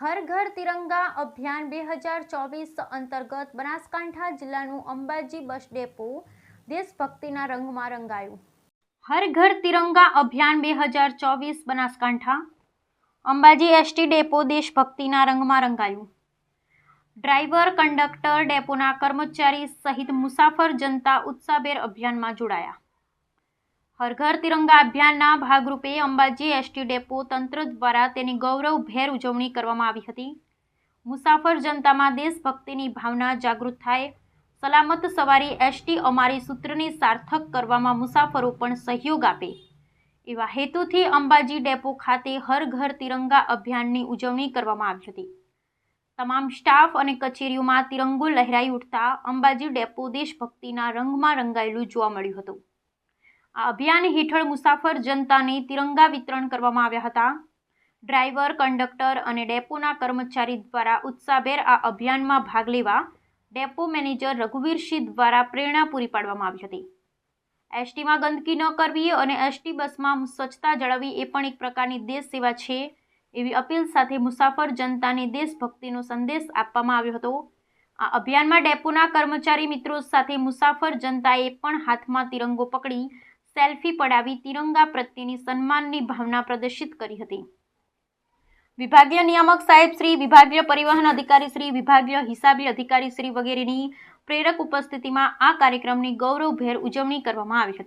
હર ઘર તિરંગા અભિયાન બે હજાર ચોવીસ અંતર્ગત બનાસકાંઠા જિલ્લાનું અંબાજી બસ ડેપો દેશભક્તિના રંગમાં રંગાયું. હર ઘર તિરંગા અભિયાન બે હજાર ચોવીસ બનાસકાંઠા અંબાજી એસટી ડેપો દેશભક્તિના રંગમાં રંગાયું. ડ્રાઈવર, કંડક્ટર, ડેપોના કર્મચારી સહિત મુસાફર જનતા ઉત્સાહભેર અભિયાનમાં જોડાયા. હર ઘર તિરંગા અભિયાનના ભાગરૂપે અંબાજી એસટી ડેપો તંત્ર દ્વારા તેની ગૌરવભેર ઉજવણી કરવામાં આવી હતી. મુસાફર જનતામાં દેશભક્તિની ભાવના જાગૃત થાય. સલામત સવારી એસટી અમારી સૂત્રને સાર્થક કરવામાં મુસાફરો પણ સહયોગ આપે. એવા હેતુથી અંબાજી ડેપો ખાતે હર ઘર તિરંગા અભિયાનની ઉજવણી કરવામાં આવી હતી. તમામ સ્ટાફ અને કચેરીઓમાં તિરંગો લહેરાઈ ઉઠતા અંબાજી ડેપો દેશભક્તિના રંગમાં રંગાયેલું જોવા મળ્યું હતું. આ અભિયાન હેઠળ મુસાફર જનતાને તિરંગા વિતરણ કરવામાં આવ્યા હતા. ડ્રાઈવર, કંડક્ટર અને ડેપોના કર્મચારી દ્વારા ઉત્સાહભેર આ અભિયાનમાં ભાગ લેવા ડેપો મેનેજર રઘુવીરસિંહ દ્વારા પ્રેરણા પૂરી પાડવામાં આવી હતી. એસટીમાં ગંદકી ન કરવી અને એસટી બસમાં સ્વચ્છતા જાળવવી એ પણ એક પ્રકારની દેશ સેવા છે એવી અપીલ સાથે મુસાફર જનતાને દેશભક્તિનો સંદેશ આપવામાં આવ્યો હતો. આ અભિયાનમાં ડેપોના કર્મચારી મિત્રો સાથે મુસાફર જનતાએ પણ હાથમાં તિરંગો પકડી સેલ્ફી પડાવી તિરંગા પ્રત્યેની સન્માનની ભાવના પ્રદર્શિત કરી હતી. વિભાગીય નિયામક સાહેબ શ્રી, વિભાગીય પરિવહન અધિકારી શ્રી, વિભાગીય હિસાબી અધિકારી શ્રી વગેરેની પ્રેરક ઉપસ્થિતિમાં આ કાર્યક્રમની ગૌરવભેર ઉજવણી કરવામાં આવી હતી.